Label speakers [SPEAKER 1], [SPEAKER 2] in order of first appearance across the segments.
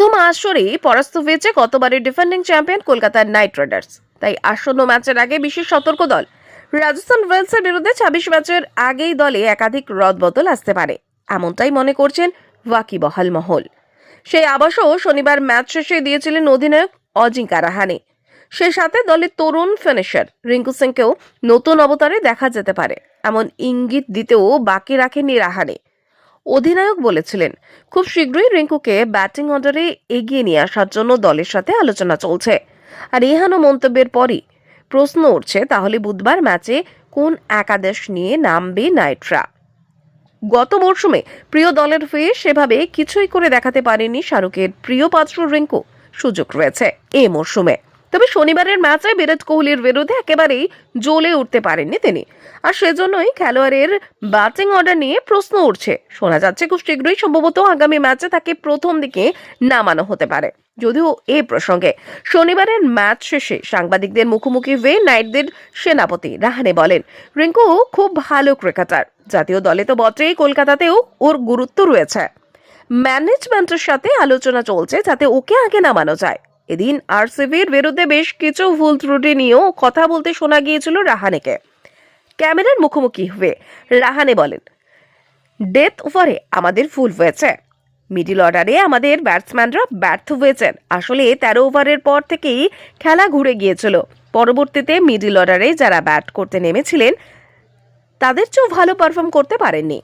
[SPEAKER 1] প্রথম আসরেই পরাস্ত হয়েছে গতবারের ডিফেন্ডিং চ্যাম্পিয়ন কলকাতার নাইট রাইডার্স তাই আসন্ন ম্যাচের আগে বিশেষ সতর্ক দল। রাজস্থান রয়্যালসের বিরুদ্ধে ছাব্বিশ ম্যাচের আগেই দলে একাধিক রদবদল আসতে পারে, এমনটাই মনে করছেন ওয়াকিবহাল মহল। সেই আবাসও শনিবার ম্যাচ শেষে দিয়েছিলেন অধিনায়ক অজিঙ্কা রাহানে সে সাথে দলের তরুণ ফিনিশার রিঙ্কু সিংকেও নতুন অবতারে দেখা যেতে পারে, এমন ইঙ্গিত দিতেও বাকি রাখেননি রাহানে। অধিনায়ক বলেছিলেন, খুব শীঘ্রই রিঙ্কুকে ব্যাটিং অর্ডারে এগিয়ে নিয়ে আসার জন্য দলের সাথে আলোচনা চলছে। আর এহানো মন্তব্যের পরই প্রশ্ন উঠছে, তাহলে বুধবার ম্যাচে কোন একাদশ নিয়ে নামবে নাইটরা? গত মরশুমে প্রিয় দলের হয়ে সেভাবে কিছুই করে দেখাতে পারেনি শাহরুখের প্রিয় পাত্র রিঙ্কু। সুযোগ রয়েছে এ মরশুমে। তবে শনিবারের ম্যাচে বিরাট কোহলির বিরুদ্ধে একেবারেই জ্বলে উঠতে পারেননি তিনি। আর সেজন্যই খেলোয়াড়ের ব্যাটিং অর্ডার নিয়ে প্রশ্ন উঠছে। শোনা যাচ্ছে, খুব শীঘ্রই সম্ভবত আগামী ম্যাচে তাকে প্রথম দিকে নামানো হতে পারে। যদিও এ প্রসঙ্গে, শনিবারের ম্যাচ শেষে সাংবাদিকদের মুখোমুখি হয়ে নাইটদের সেনাপতি রাহানে বলেন, রিঙ্কু খুব ভালো ক্রিকেটার। জাতীয় দলে তো বটেই কলকাতাতেও ওর গুরুত্ব রয়েছে। ম্যানেজমেন্টের সাথে আলোচনা চলছে যাতে ওকে আগে নামানো যায়। এদিন আরসিবির বিরুদ্ধে বেশ কিছু ভুল ত্রুটি নিয়েও কথা বলতে শোনা গিয়েছিল রাহানেকে। ক্যামেরার মুখোমুখি হয়ে রাহানে বলেন ডেথ ওভারে আমাদের ভুল হয়েছে। মিডিল অর্ডারে আমাদের ব্যাটসম্যানরা ব্যর্থ হয়েছেন। আসলে তেরো ওভারের পর থেকেই খেলা ঘুরে গিয়েছিল। পরবর্তীতে মিডিল অর্ডারে যারা ব্যাট করতে নেমেছিলেন, তাদের চেয়েও ভালো পারফর্ম করতে পারেননি।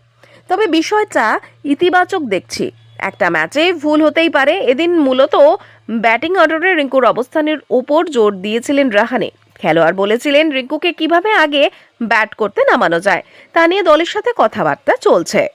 [SPEAKER 1] তবে বিষয়টা ইতিবাচক দেখছি। একটা ম্যাচে ভুল হতেই পারে। এদিন মূলত ব্যাটিং অর্ডারে রিঙ্কুর অবস্থানের ওপর জোর দিয়েছিলেন রাহানে। খেলোয়াড় বলেছিলেন, রিঙ্কুকে কীভাবে আগে ব্যাট করতে নামানো যায়, তা নিয়ে দলের সাথে কথাবার্তা চলছে।